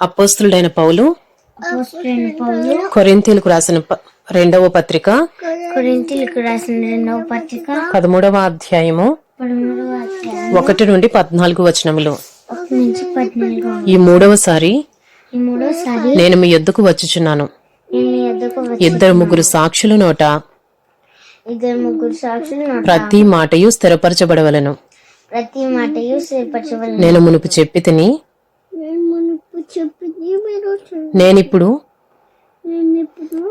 అపోస్తులుడైన పౌలు కొరింథీలకు రాసిన రెండవ పత్రిక రాసిన రెండవ పత్రిక పదమూడవ అధ్యాయము ఒకటి నుండి పద్నాలుగు వచనములు. ఈ మూడవసారి నేను మీ యొద్దకు వచ్చుచున్నాను. ఇద్దరు ముగ్గురు సాక్షుల నోట ఇద్దరు ముగ్గురు సాక్షులు ప్రతి మాటయు స్థిరపరచబడవలను. ప్రతి మాటయు నేను మునుపు చెప్పి తిని నేనిప్పుడు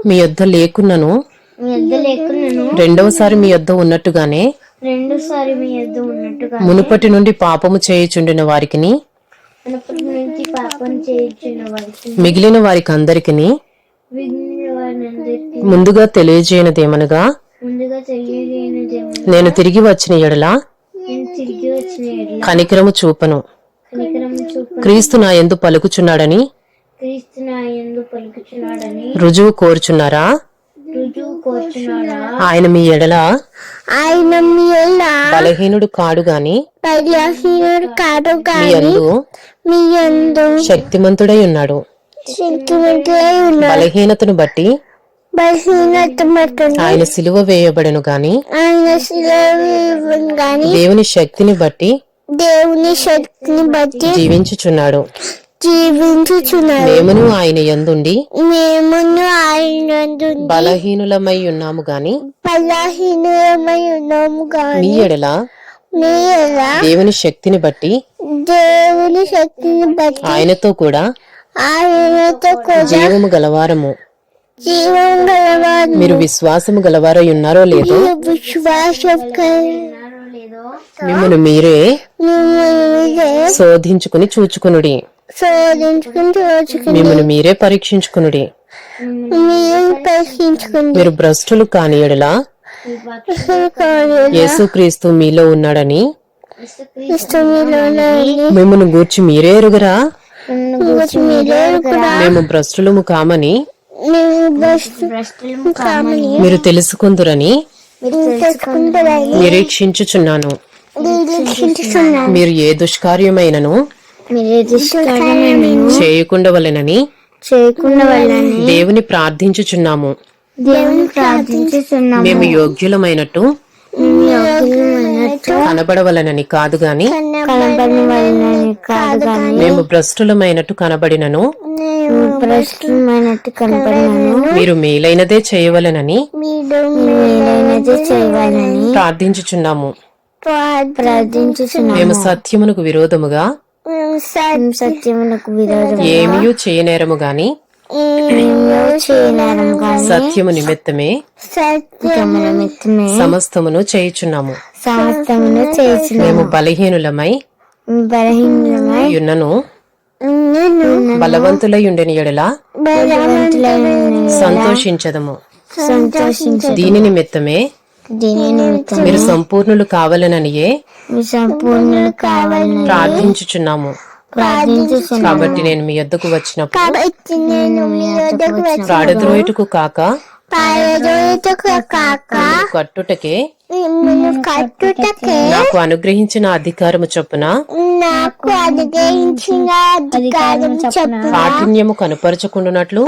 మీ యొద్ద లేకున్నాను. రెండవసారి మీ యొద్ద ఉన్నట్టుగానే మునుపటి నుండి పాపము చేయుచుండిన వారికి మిగిలిన వారికి అందరికి ముందుగా తెలియజేయనదేమనగా నేను తిరిగి వచ్చిన ఎడలా కనికరము చూపను. క్రీస్తు నా ఎందు పలుకుచున్నాడని? క్రీస్తు నా యందు పలుకుచున్నాడని. రుజువు కోరుచున్నారా? ఆయన మీ ఎడల? ఆయన మీ బలహీనుడు కాడు గాని? కాదు మీ యందు మీ యందు శక్తిమంతుడై ఉన్నాడు. సెంటిమెంటలై ఉన్న బలహీనతను బట్టి? బలహీనత మట్టును ఆయన సిలువ వేయబడను గాని? ఆయన శిలవు గాని దేవుని శక్తిని బట్టి? దేవుని శక్తిని బట్టి జీవించుచున్నాడు. జీవించుచున్నారు మేమును ఆయన యందుండి మేమును ఆయన బలహీనులమై ఉన్నాము గాని బలహీనమై ఉన్నాము గాని ఎడల మీ ఎలా దేవుని శక్తిని బట్టి దేవుని శక్తిని బట్టి ఆయనతో కూడా ఆయనతో కూడా జీవము గలవారము. జీవం గలవారు మీరు విశ్వాసము గలవారై ఉన్నారో లేదో విశ్వాసం మిమ్మల్ని మీరే శోధించుకుని చూచుకునుడి. మిమ్మల్ని మీరే పరీక్షించుకునుడి. మీరు పరీక్షించుకుని మీరు భ్రష్టులు కాని ఎడల యేసుక్రీస్తు మీలో ఉన్నాడని? మిమ్మల్ని గూర్చి మీరే ఎరుగరా? మేము భ్రష్టులము కామని? మేము భ్రష్టులు కామని? మీరు తెలుసుకుందురని? నిరీక్షించుచున్నాను మీరు ఏ దుష్కార్యమైనను చేయకుండా వలెనని చేయకుండా దేవుని ప్రార్థించుచున్నాము. దేవుని ప్రార్థించుతున్నాము మేము యోగ్యులమైనట్టు కనబడవలనని కాదు గాని మేము భ్రష్టులమైనట్టు కనబడినను. మీరు మేలైనదే చేయవలెనని ప్రార్థించుచున్నాము. మేము సత్యమునకు విరోధముగా సత్యమునకు విరోధం ఏమీ చేయనేరము గాని సత్యము నిమిత్తమే సత్యము నిమిత్తమే సమస్తమును చేయుచున్నాము. సమస్తమును మేము బలహీనులమై బలహీనమై యున్నను నేను బలవంతులై ఉండని ఎడల సంతోషించదము. సంతోషించ దీని నిమిత్తమే మీరు సంపూర్ణులు కావాలననియే సంపూర్ణులు కావాలని ప్రార్థించుచున్నాము. కాబట్టి నేను మీ యొద్దకు వచ్చినప్పుడు కాక కట్టుటకే నాకు అనుగ్రహించిన అధికారము చొప్పున నాకు అనుగ్రహించిన అధికారం చెప్పు కాఠిన్యము కనుపరచకుండానట్లు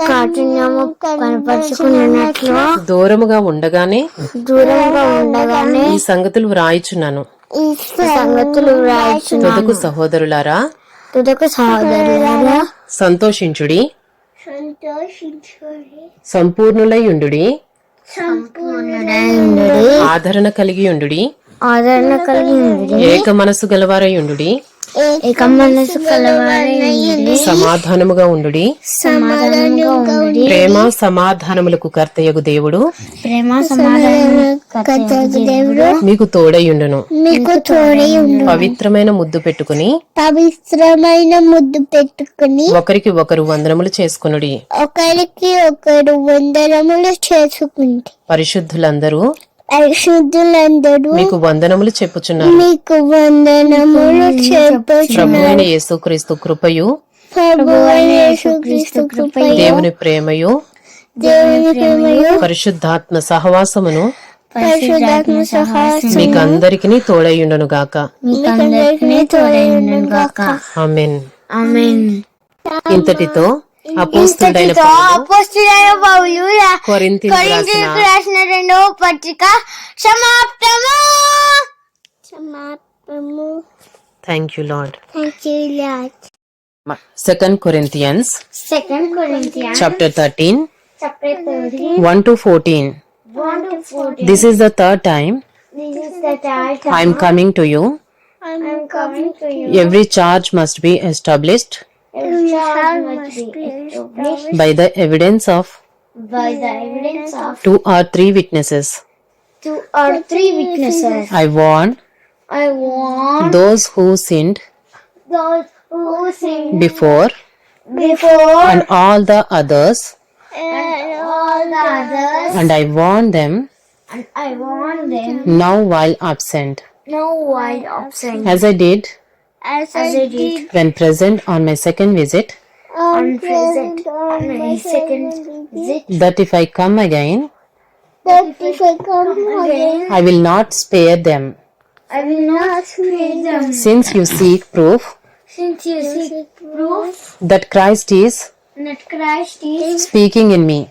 కాఠిన్యము కనపరుచుకున్నట్లు? దూరముగా ఉండగానే? దూరంగా ఉండగానే? ఈ సంగతులు వ్రాయిచున్నాను. ఈ సంగతులు వ్రాయిచున్నాను. తుదకు సహోదరులారా? తుదకు సహోదరులారా? సంతోషించుడి. సంతోషించుడి. సంపూర్ణులై ఉండుడి. సంపూర్ణుడైండుడి ఆదరణ కలిగి ఉండుడి. ఆదరణ కలిగి ఏక మనసు గలవారై ఉండుడి. ఏక మనసు కలవారైండుడి సమాధానముగా ఉండుడి. సమాధానంగా ఉండుడి. ప్రేమ సమాధానములకు కర్తయగు దేవుడు. ప్రేమ సమాధానం దేవుడు. మీకు తోడైయుండును మీకు తోడై ఉండు పవిత్రమైన ముద్దు పెట్టుకుని. పవిత్రమైన ముద్దు పెట్టుకుని. ఒకరికి ఒకరు వందనములు చేసుకునుడి. ఒకరికి ఒకరు వందనములు చేసుకుంటే. పరిశుద్ధులందరూ పరిశుద్ధులందరూ మీకు వందనములు చెప్పుచున్నారు మీకు వందనములు అయిన యేసుక్రీస్తు కృపయు. ప్రభు యేసుక్రీస్తు కృపయు. దేవుని ప్రేమయు. దేవుని ప్రేమయు. పరిశుద్ధాత్మ సహవాసమును పరిశుద్ధాత్మ సహాయం మీకు అందరికి తోడైయుండును గాక. మీకు అందరికీ గాక. ఆమెన్. ఆమేన్. ఇంతటితో అపోస్తుడైన ఇంతటితో పౌలు అపోస్తులైన పౌలు రా- కొరింథీయులకు రాసిన కొరింథీయులకు రాసిన రెండవ పత్రిక సమాప్తము సమాప్తము thank you lord thank you lord second Corinthians second Corinthians chapter thirteen chapter 30 one to fourteen 1 to 14 this is the third time this is the time I'm coming to you I'm coming to you every charge must be established every child must be established by the evidence of by the evidence of two or three witnesses. Two or three witnesses. I warn. I warn those who sinned. Those who sinned before. Before and all the others. And all the others. And I warn them. And I warn them. Now while absent. Now while absent. As I did as I did when present on my second visit. On present on my second visit. that if I come again that if I come again I will not spare them. I will not spare them. Since you seek proof since you seek proof that Christ is that Christ is speaking in me.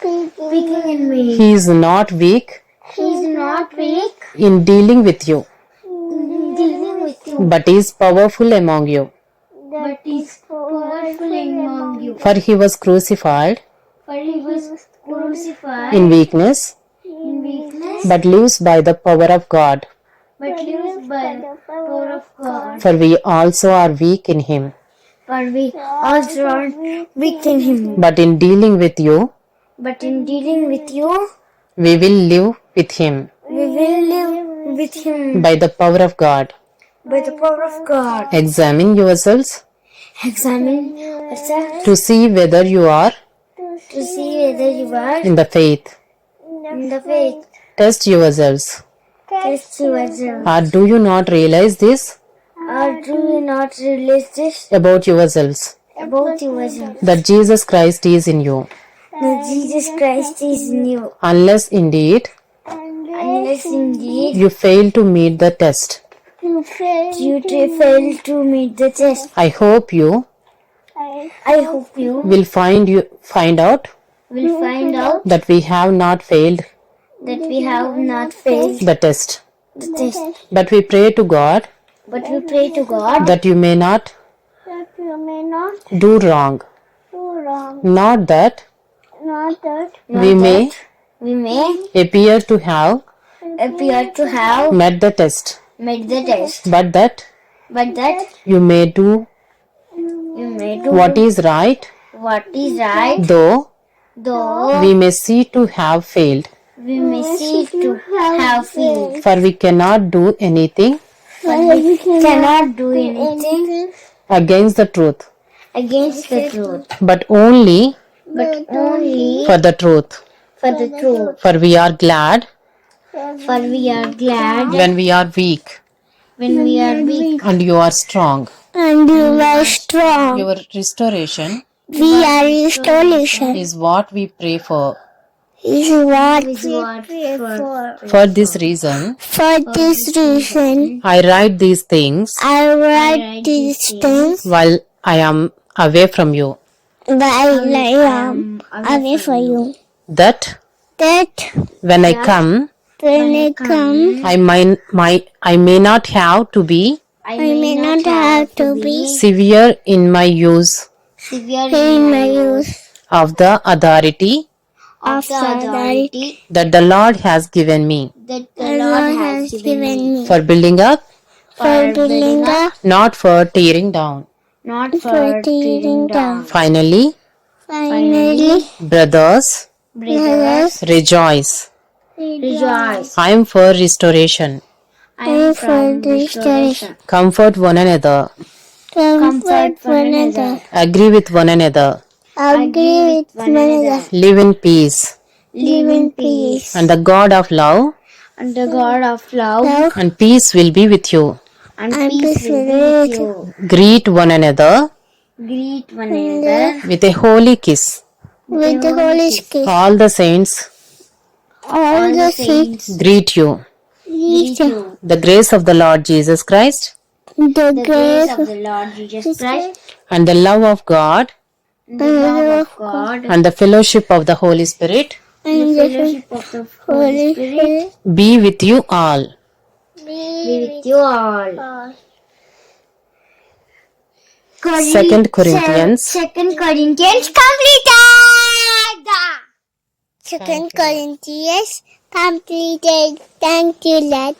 speaking in me. he is not weak He is not weak in dealing with you in dealing with you, but is powerful among you but is powerful among you. for he was crucified For he was crucified in weakness in weakness, but lives by the power of God but lives by the power of God. for we also are weak in him For we also are weak in him. but in dealing with you But in dealing with you, we will live with him we will live with him by the power of God by the power of God. examine yourselves Examine yourself to see whether you are to see whether you are in the faith in the faith. test yourselves Test yourself. or do you not realize this Or do you not realize this about yourselves about yourself? that Jesus Christ is in you That Jesus Christ is in you. unless indeed Unless indeed you fail to meet the test you fail to meet the test. I hope you I hope you will find you find out will find out that we have not failed that we have not failed the test the test. but we pray to God But we pray to God that you may not that you may not do wrong do wrong. not that Not that we may we may appear to have appear to have met the test made the test, but that but that you may do you may do what is right. what is right, though though we may see to have failed. we may see to have failed. for we cannot do anything we cannot do anything against the truth. against the truth, but only but only for the truth. for the truth. for we are glad For we are glad when we are weak when we are weak and you are strong and you are strong. your restoration We are restoration. is what we pray for Is what we pray for. for this reason For this reason, i write these things I write these things while i am away from you while I am away from you. that That when i come when I come, i might, might i may not have to be I may not have to be severe in my use severe in my use of the authority of the authority that the lord has given me that the Lord has given me for building up for building up, not for tearing down. not for tearing down. finally Finally, brothers brothers, rejoice rejoice. i am for restoration I am for restoration. comfort one another Comfort one another. agree with one another Agree with one another. live in peace Live in peace. and the god of love And the God of love and peace will be with you and, peace will be with you. greet one another Greet one another with a holy kiss with the Holy Spirit. all the saints All the saints greet you. greet you. the grace of the lord jesus christ. The grace of the Lord Jesus Christ. And the love of god. The love of God, and the fellowship of the Holy Spirit. And the fellowship of the Holy Spirit. Be with you all. be with you all. Second Corinthians. Second Corinthians. Completed. Second Corinthians completed. Thank you, Lord.